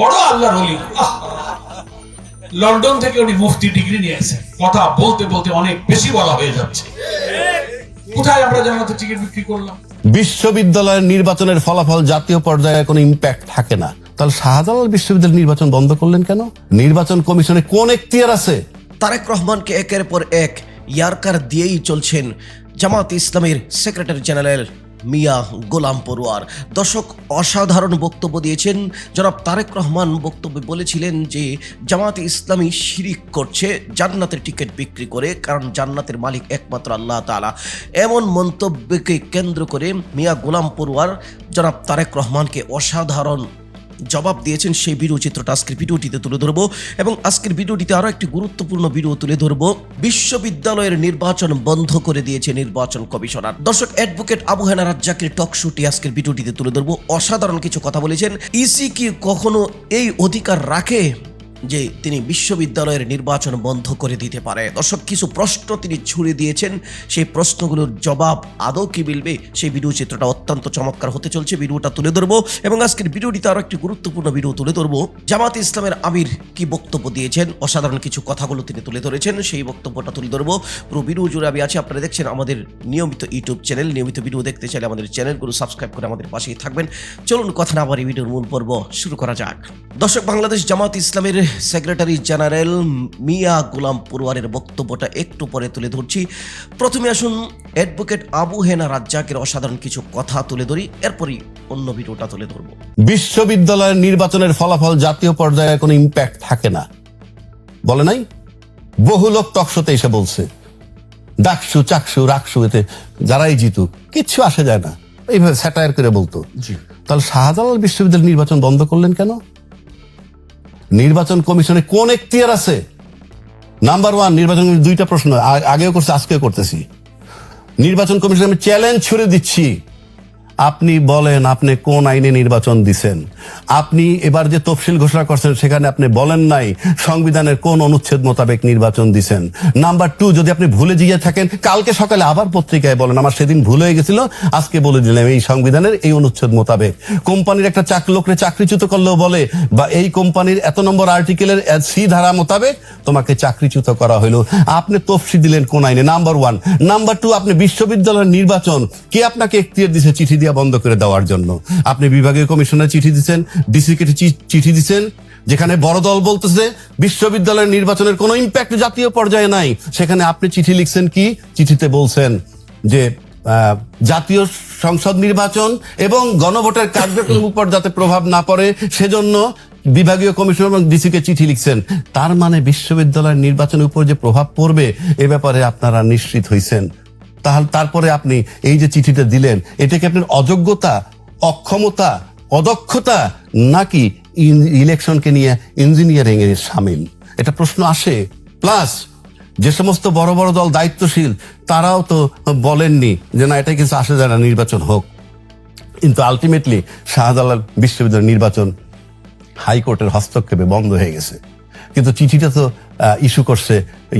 বড় আল্লাহর অলি লন্ডন থেকে উনি মুফতি ডিগ্রি নিয়ে আসেন কথা বলতে বলতে অনেক বেশি বলা হয়ে যাচ্ছে। কোথায় আমরা জানাতে টিকিট বিক্রি করলাম? বিশ্ববিদ্যালয়ের নির্বাচনের ফলাফল জাতীয় পর্যায়ে কোনো ইম্প্যাক্ট থাকে না। তাহলে শাহজালাল বিশ্ববিদ্যালয়ের নির্বাচন বন্ধ করলেন কেন? নির্বাচন কমিশনে কোন এখতিয়ার আছে? তারেক রহমানকে একের পর এক ইয়ারকার দিয়েই চলছেন জামাত ইসলামের সেক্রেটারি জেনারেল। মিয়া গোলাম পড়ুয়ার দর্শক, অসাধারণ বক্তব্য দিয়েছেন। জনাব তারেক রহমান বক্তব্যে বলেছিলেন যে জামাত ইসলামী শিরিক করছে, জান্নাতের টিকিট বিক্রি করে, কারণ জান্নাতের মালিক একমাত্র আল্লাহ তালা এমন মন্তব্যকে কেন্দ্র করে মিয়া গোলাম পড়ুয়ার জনাব তারেক রহমানকে অসাধারণ জবাব দিয়েছেন সেই ভিডিও চিত্রটা আজকের ভিডিওটিতে তুলে ধরব এবং আজকের ভিডিওটিতে আরও একটি গুরুত্বপূর্ণ ভিডিও তুলে ধরব। বিশ্ববিদ্যালয়ের নির্বাচন বন্ধ করে দিয়েছে নির্বাচন কমিশনার। দর্শক, অ্যাডভোকেট আবু হেনা রাজ্জাকের টক আজকের ভিডিওটিতে তুলে ধরবো। অসাধারণ কিছু কথা বলেছেন। ইসি কি কখনো এই অধিকার রাখে? যে তিনি বিশ্ববিদ্যালয়ের নির্বাচন বন্ধ করে দিতে পারে। দর্শক, কিছু প্রশ্ন তিনি ছুড়ে দিয়েছেন। সেই প্রশ্নগুলোর জবাব আদৌ কি মিলবে? সেই ভিডিও চিত্রটা অত্যন্ত চমৎকার হতে চলছে। ভিডিওটা তুলে ধরবো এবং আজকের ভিডিওটিতে আরও একটি গুরুত্বপূর্ণ ভিডিও তুলে ধরবো। জামাত ইসলামের আমির কি বক্তব্য দিয়েছেন? অসাধারণ কিছু কথাগুলো তিনি তুলে ধরেছেন। সেই বক্তব্যটা তুলে ধরবো। পুরো ভিডিও জুড়ে আমি আছি। আপনারা দেখছেন আমাদের নিয়মিত ইউটিউব চ্যানেল। নিয়মিত ভিডিও দেখতে চাইলে আমাদের চ্যানেলগুলো সাবস্ক্রাইব করে আমাদের পাশেই থাকবেন। চলুন কথা না বাড়ি ভিডিওর মূল পর্ব শুরু করা যাক। দর্শক, বাংলাদেশ জামাত ইসলামের সেক্রেটারি জেনারেল মিয়া গোলাম পড়ুয়ারের বক্তব্যটা একটু পরে তুলে ধরছি। প্রথমে আসুন অ্যাডভোকেট আবু হেনা রাজ্জাকের অসাধারণ কিছু কথা তুলে ধরি। এরপরই অন্য ভিডিওটা তুলে ধরবো। বিশ্ববিদ্যালয়ের নির্বাচনের ফলাফল জাতীয় পর্যায়ে কোনো ইম্প্যাক্ট থাকে না। বলে নাই? বহু লোক টকশোতে এসে বলছে ডাকসু চাকসু রাকসু এতে যারাই জিতুক কিচ্ছু আসে যায় না। এইভাবে স্যাটায়ার করে বলতো। তাহলে শাহজালাল বিশ্ববিদ্যালয় নির্বাচন বন্ধ করলেন কেন? নির্বাচন কমিশনে কোন এখতিয়ার আছে? নাম্বার ওয়ান নির্বাচন দুইটা প্রশ্ন আগেও করছে, আজকেও করতেছি। নির্বাচন কমিশনে আমি চ্যালেঞ্জ ছুড়ে দিচ্ছি। আপনি বলেন আপনি কোন আইনে নির্বাচন দিছেন? আপনি এবার যে তফসিল ঘোষণা করছেন, সেখানে আপনি বলেন নাই সংবিধানের কোন অনুচ্ছেদ মোতাবেক নির্বাচন দিছেন। নাম্বার টু, যদি আপনি ভুলে গিয়ে থাকেন, কালকে সকালে আবার পত্রিকায় বলেন, আমার সেদিন ভুল হয়ে গেছিল, আজকে বলে দিলাম এই সংবিধানের এই অনুচ্ছেদ মোতাবেক। কোম্পানির একটা চাক, লোকরে চাকরিচ্যুত করলেও বলে, বা এই কোম্পানির এত নম্বর আর্টিকেলের সি ধারা মোতাবেক তোমাকে চাকরিচ্যুত করা হইল। আপনি তফসি দিলেন কোন আইনে, নাম্বার ওয়ান। নাম্বার টু, আপনি বিশ্ববিদ্যালয়ের নির্বাচন, কে আপনাকে এখতিয়ার দিছে চিঠি দিয়া বন্ধ করে দেওয়ার জন্য। আপনি বিভাগীয় কমিশনের চিঠি দিচ্ছেন, ডিসি কে চিঠি দিচ্ছেন, যেখানে বড় দল বলতেছে, বিশ্ববিদ্যালয়ের নির্বাচনের কোনো ইম্প্যাক্ট জাতীয় পর্যায়ে নাই। সেখানে আপনি চিঠি লিখছেন কি? চিঠিতে বলছেন যে জাতীয় সংসদ নির্বাচন এবং গণভোটের কার্যক্রম উপর যাতে প্রভাব না পড়ে, সেজন্য বিভাগীয় কমিশন এবং ডিসি কে চিঠি লিখছেন। তার মানে বিশ্ববিদ্যালয়ের নির্বাচনের উপর যে প্রভাব পড়বে, এ ব্যাপারে আপনারা নিশ্চিত হইছেন। তাহলে তারপরে আপনি এই যে চিঠিটা দিলেন, এটা কি আপনার অযোগ্যতা, অক্ষমতা, অদক্ষতা, নাকি ইলেকশনকে নিয়ে ইঞ্জিনিয়ারিং এর সামিল এটা প্রশ্ন আসে। প্লাস, যে সমস্ত বড় বড় দল দায়িত্বশীল, তারাও তো বলেননি যে না এটা কিছু আসে না নির্বাচন হোক। কিন্তু আলটিমেটলি শাহজালাল বিশ্ববিদ্যালয়ের নির্বাচন হাইকোর্টের হস্তক্ষেপে বন্ধ হয়ে গেছে। কিন্তু চিঠিটা তো ইস্যু করছে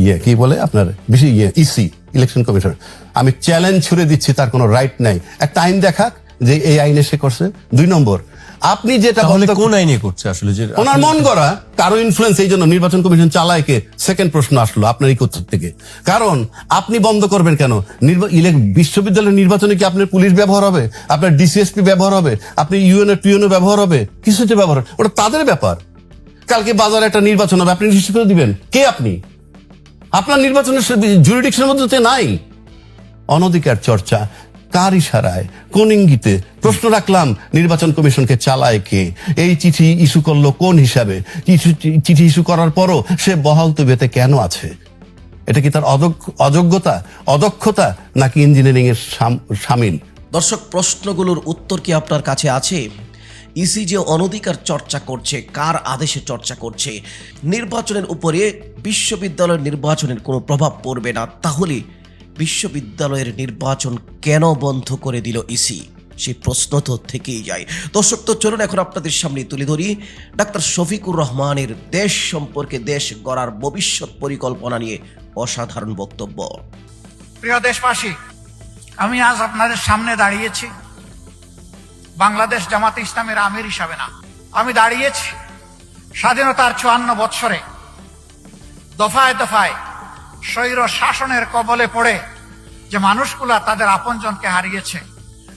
ইয়ে কি বলে আপনার? বেশি ইয়ে ইসি ইলেকশন কমিশন আমি চ্যালেঞ্জ ছুড়ে দিচ্ছি তার কোনো রাইট নাই। একটা আইন দেখাক যে এই আইনে সে করছে। দুই নম্বর আপনি যেটা কোন আইনে করছে আসলে? যে ওনার মন গড়া কারও ইনফ্লুয়েন্স এই জন্য নির্বাচন কমিশন চালায় কে? সেকেন্ড প্রশ্ন আসলো আপনার এই থেকে। কারণ আপনি বন্ধ করবেন কেন? বিশ্ববিদ্যালয়ের নির্বাচনে কি আপনার পুলিশ ব্যবহার হবে? আপনার ডিসিএসপি ব্যবহার হবে? আপনি ইউএনও টিউএনও ব্যবহার হবে? কিছুতে ব্যবহার? ওটা তাদের ব্যাপার। কালকে বাজারে একটা নির্বাচন হবে, আপনি নিশ্চিত করে দিবেন। কে আপনি? আপনার নির্বাচনের জুরিডিকশনের মধ্যে নাই। অনধিকার চর্চা, কার ইশারায়, কোন ইঙ্গিতে? প্রশ্ন রাখলাম, নির্বাচন কমিশনকে চালায় কে? এই চিঠি ইস্যু করল কোন হিসাবে? চিঠি- ইস্যু করার পরও সে বহাল তবিয়তে কেন আছে? এটা কি তার অযোগ্যতা, অদক্ষতা, নাকি ইঞ্জিনিয়ারিং এর সামিল? দর্শক, প্রশ্নগুলোর উত্তর কি আপনার কাছে আছে? ইসি যে অনধিকার চর্চা করছে, কার আদেশে চর্চা করছে? নির্বাচনের উপরে বিশ্ববিদ্যালয়ের নির্বাচনের কোনো প্রভাব পড়বে না, তাহলে বিশ্ববিদ্যালয়ের নির্বাচন কেন বন্ধ করে দিল ইসি? সেই প্রশ্ন তো থেকেই যায়। দর্শক, তো চলুন এখন আপনাদের সামনে তুলে ধরি। ডাক্তার শফিকুর রহমানের দেশ সম্পর্কে দেশ গড়ার ভবিষ্যৎ পরিকল্পনা নিয়ে অসাধারণ বক্তব্য। প্রিয় দেশবাসী, আমি আজ আপনাদের সামনে দাঁড়িয়েছি। বাংলাদেশ জামাতে ইসলামের আমির হিসাবে না। আমি দাঁড়িয়েছি স্বাধীনতার চুয়ান্ন বৎসরে। দফায় দফায় স্বৈর শাসনের কবলে পড়ে যে মানুষগুলা তাদের আপনজনকে হারিয়েছে,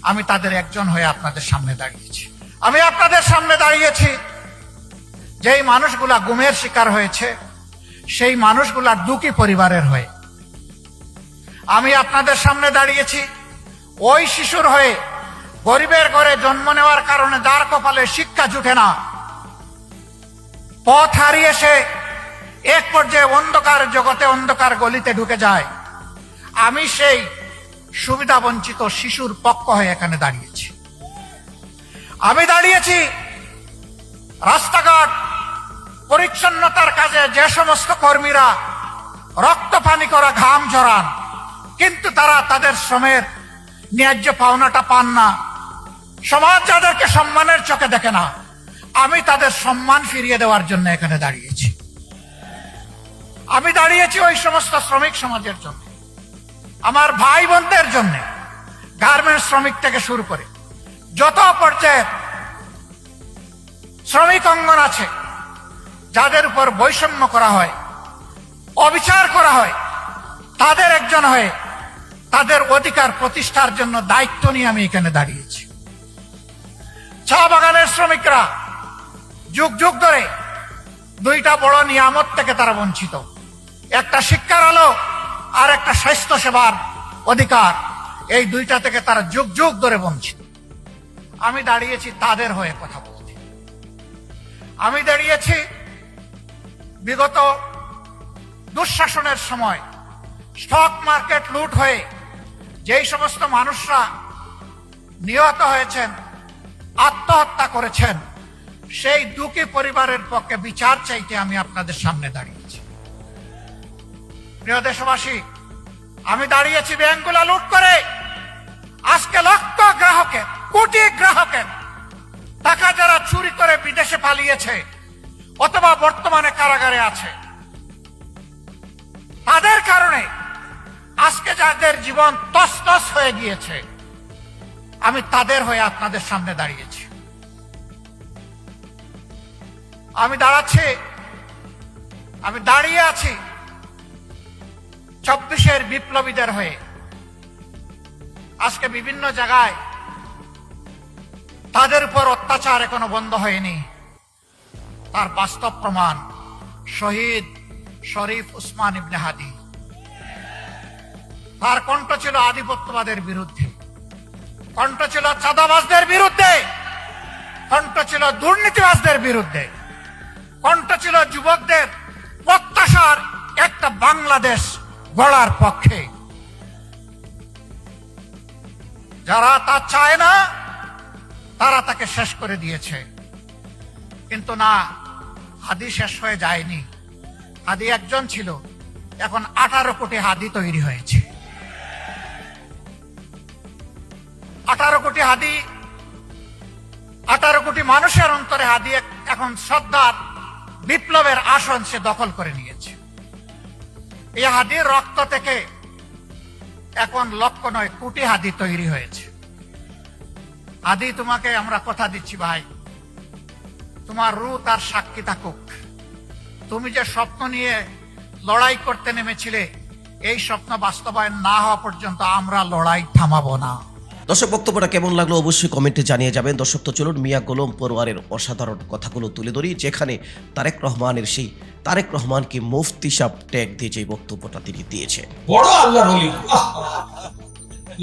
আমি তাদের একজন হয়ে আপনাদের সামনে দাঁড়িয়েছি। আমি আপনাদের সামনে দাঁড়িয়েছি, যেই মানুষগুলা গুমের শিকার হয়েছে, সেই মানুষগুলার দুঃখী পরিবারের হয়ে। আমি আপনাদের সামনে দাঁড়িয়েছি, ওই শিশুর হয়ে গরিবের ঘরে জন্ম নেওয়ার কারণে যার কপালে শিক্ষা জুটে না। পথ হারিয়ে সে এক পর্যায়ে অন্ধকার জগতে অন্ধকার গলিতে ঢুকে যায়। আমি সেই সুবিধা বঞ্চিত শিশুর পক্ষ হয়ে এখানে দাঁড়িয়েছি। আমি দাঁড়িয়েছি রাস্তাঘাট, পরিচ্ছন্নতার কাজে যে সমস্ত কর্মীরা রক্ত পানি করা, ঘাম ঝরান কিন্তু তারা তাদের শ্রমের ন্যায্য পাওনাটা পান না। সমাজ যাদেরকে সম্মানের চোখে দেখে না, আমি তাদের সম্মান ফিরিয়ে দেওয়ার জন্য এখানে দাঁড়িয়েছি। আমি দাঁড়িয়েছি ওই সমস্ত শ্রমিক সমাজের জন্য, আমার ভাই বোনদের জন্য, গার্মেন্টস শ্রমিক থেকে শুরু করে, যত পর্যায়ের শ্রমিক অঙ্গন আছে, যাদের উপর বৈষম্য করা হয়, অবিচার করা হয়, তাদের একজন হয়ে তাদের অধিকার প্রতিষ্ঠার জন্য দায়িত্ব নিয়ে আমি এখানে দাঁড়িয়েছি। চা বাগানের শ্রমিকরা, যুগ যুগ ধরে দুইটা বড় নিয়ামত থেকে তারা বঞ্চিত। একটা শিক্ষার আলো আর একটা স্বাস্থ্য সেবার অধিকার, এই দুইটা থেকে তারা যুগ যুগ ধরে বঞ্চিত। আমি দাঁড়িয়েছি তাদের হয়ে কথা বলতে। আমি দাঁড়িয়েছি বিগত দুঃশাসনের সময় স্টক মার্কেট লুট হয়ে যেই সমস্ত মানুষরা নিহত হয়েছেন আত্মহত্যা করেছেন। সেই দুঃখী পরিবারের পক্ষে বিচার চাইতে আমি আপনাদের সামনে দাঁড়িয়েছি। প্রিয় দেশবাসী, আমি দাঁড়িয়েছি ব্যাংকগুলা লুট করে। আজকে লক্ষ গ্রাহকের, কোটি গ্রাহকের টাকা যারা চুরি করে বিদেশে পালিয়েছে অথবা বর্তমানে কারাগারে আছে। তাদের কারণে আজকে যাদের জীবন তস তস হয়ে গিয়েছে আমি তাদের হয়ে আপনাদের সামনে দাঁড়িয়েছি। আমি দাঁড়াচ্ছি, আমি দাঁড়িয়ে আছি চব্বিশের বিপ্লবীদের হয়ে। আজকে বিভিন্ন জায়গায় তাদের উপর অত্যাচার এখনও বন্ধ হয়নি। তার বাস্তব প্রমাণ শহীদ শরীফ উসমান ইবনে হাদি। তার কণ্ঠ ছিল আধিপত্যবাদের বিরুদ্ধে। কণ্ঠ ছিল চাঁদাবাজদের বিরুদ্ধে। কণ্ঠ ছিল দুর্নীতিবাজদের বিরুদ্ধে। কণ্ঠ ছিল যুবকদের প্রত্যাশার একটা বাংলাদেশ গড়ার পক্ষে। যারা তা চায় না, তারা তাকে শেষ করে দিয়েছে। কিন্তু না, হাদি শেষ হয়ে যায়নি। হাদি একজন ছিল, এখন আঠারো কোটি হাদি তৈরি হয়েছে। আঠারো কোটি হাদি, আঠারো কোটি মানুষের অন্তরে হাদি এখন শ্রদ্ধার বিপ্লবের আসন সে দখল করে নিয়েছে। এই হাদির রক্ত থেকে এখন লক্ষ নয়, কোটি হাদি তৈরি হয়েছে। হাদি, তোমাকে আমরা কথা দিচ্ছি ভাই। তোমার রু তার সাক্ষী থাকুক। তুমি যে স্বপ্ন নিয়ে লড়াই করতে নেমেছিলে, এই স্বপ্ন বাস্তবায়ন না হওয়া পর্যন্ত আমরা লড়াই থামাবো না। দর্শক বক্তব্যটা কেমন লাগল অবশ্যই কমেন্টে জানিয়ে যাবেন। দর্শক তো চলুন, মিয়া গোলম পরোয়ারের অসাধারণ কথাগুলো তুলে ধরি, যেখানে তারেক রহমানের সেই তারেক রহমানকে মুফতি সাহ ট্যাগ দিয়ে যে বক্তব্যটা তিনি দিয়েছে বড় আল্লাহর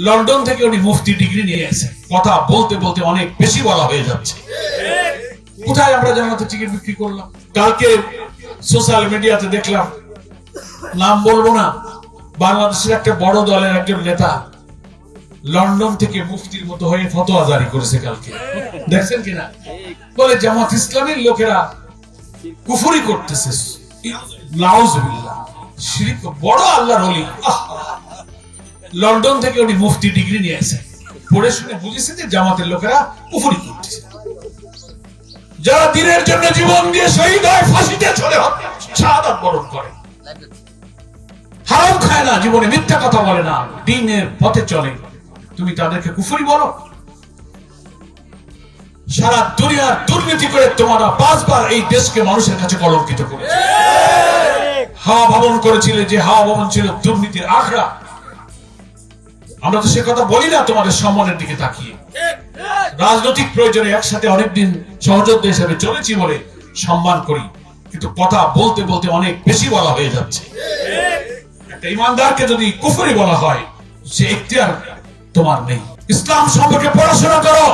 লন্ডন থেকে উনি মুফতি ডিগ্রি নিয়ে এসেছেন। কথা বলতে বলতে অনেক বেশি বলা হয়ে যাচ্ছে। কোথায় আমরা জামাতে টিকিট বিক্রি করলাম? কালকে সোশ্যাল মিডিয়াতে দেখলাম, নাম বলব না, বাংলাদেশের একটা বড় দলের একজন নেতা লন্ডন থেকে মুফতির মতো হয়ে ফতোয়া জারি করেছে কালকে। দেখছেন কিনা? বলে জামাত ইসলামের লোকেরা কুফরি করতেছে। বড় আল্লাহর অলি লন্ডন থেকে উনি মুফতি ডিগ্রি নিয়ে আসেন। পড়ে শুনে বুঝেছে যে জামাতের লোকেরা কুফরি করতেছে। যারা দিনের জন্য জীবন দিয়ে শহীদ হয়, ফাঁসিতে চলে শাহাদাত বরণ করে। হারাম খায় না, জীবনে মিথ্যা কথা বলে না, দিনের পথে চলে। তুমি তাদেরকে কুফরি বলো। সারা দুনিয়ার দুর্নীতি করে তোমরা পাঁচবার এই দেশকে মানুষের কাছে কলঙ্কিত করেছে। হাওয়া ভবন করেছিলে যে হাওয়া ভবন ছিল দুর্নীতির আখড়া। আমরা তো সে কথা বলি না তোমাদের সম্মানের দিকে তাকিয়ে। রাজনৈতিক প্রয়োজনে একসাথে অনেকদিন সহযোদ্ধা হিসেবে চলেছি বলে সম্মান করি। কিন্তু কথা বলতে বলতে অনেক বেশি বলা হয়ে যাচ্ছে। একটা ইমানদারকে যদি কুফরি বলা হয়, সে এখতিয়ার তোমার নেই। ইসলাম সম্পর্কে পড়াশোনা করো।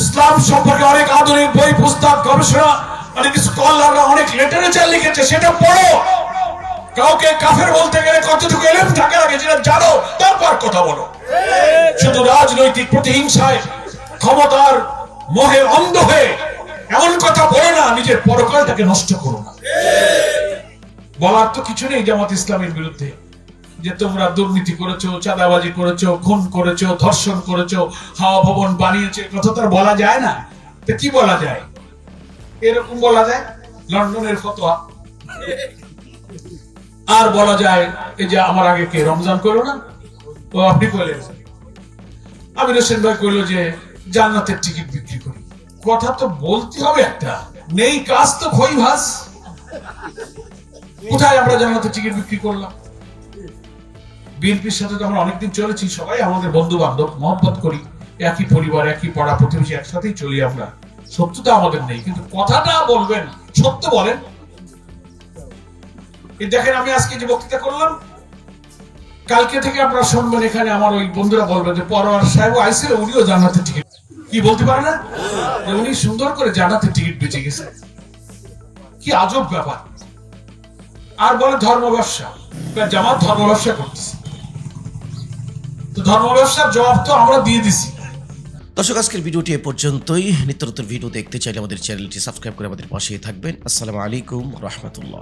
ইসলাম সম্পর্কে অনেক আধুনিক বই, পুস্তক, গবেষণা, অনেক স্কলাররা অনেক লিটারেচার লিখেছে, সেটা পড়ো। কাউকে কাফের বলতে গেলে কতটুকু এলেম থাকে আগে যেটা জানো, তারপর কথা বলো। শুধু রাজনৈতিক প্রতিহিংসায়, ক্ষমতার মোহে অন্ধ হয়ে এমন কথা বলে না, নিজের পরকালটাকে নষ্ট করো না। বলার তো কিছু নেই জামাত ইসলামের বিরুদ্ধে। যে তোমরা দুর্নীতি করেছ, চাঁদাবাজি করেছ, খুন করেছ, ধর্ষণ করেছ, হাওয়া ভবন বানিয়েছে কথা তো বলা যায় না। তো কি বলা যায়? এরকম বলা যায়? লন্ডনের ফতোয়া। আর বলা যায়, এই যে আমার আগে কে, রমজান করল না? ও, আপনি বলেন। আমির হোসেন ভাই কইলো যে, জান্নাতের টিকিট বিক্রি করি। কথা তো বলতে হবে একটা। নেই কাজ তো খই ভাস। কোথায় আমরা জান্নাতের টিকিট বিক্রি করলাম? বিএনপির সাথে তো আমরা অনেকদিন চলেছি সবাই, আমাদের বন্ধু বান্ধব মহব্বত করি। একই পরিবার, একই পাড়া প্রতিবেশী একসাথেই চলি আমরা। সত্যতা আমাদের নেই, কিন্তু কথাটা বলবেন, সত্য বলেন। দেখেন, আমি আজকে যে বক্তৃতা করলাম, কালকে থেকে আপনারা শুনবেন এখানে আমার ওই বন্ধুরা বলবেন যে পরোয়ার সাহেব আইসে উনিও জানাতে টিকিট। কি বলতে পারে না? যে উনি সুন্দর করে জানাতে টিকিট বেঁচে গেছে। কি আজব ব্যাপার। আর বলে ধর্ম ব্যবসা জামাত ধর্ম ব্যবসা করতেছে। তো ধর্ম ব্যবসার জবাব তো আমরা দিয়ে দিছি। দর্শক, আজকের ভিডিওটি এ পর্যন্তই। নিত্য নতুন ভিডিও দেখতে চাইলে আমাদের চ্যানেলটি সাবস্ক্রাইব করে আমাদের পাশেই থাকবেন। আসসালামু আলাইকুম রহমতুল্লাহ।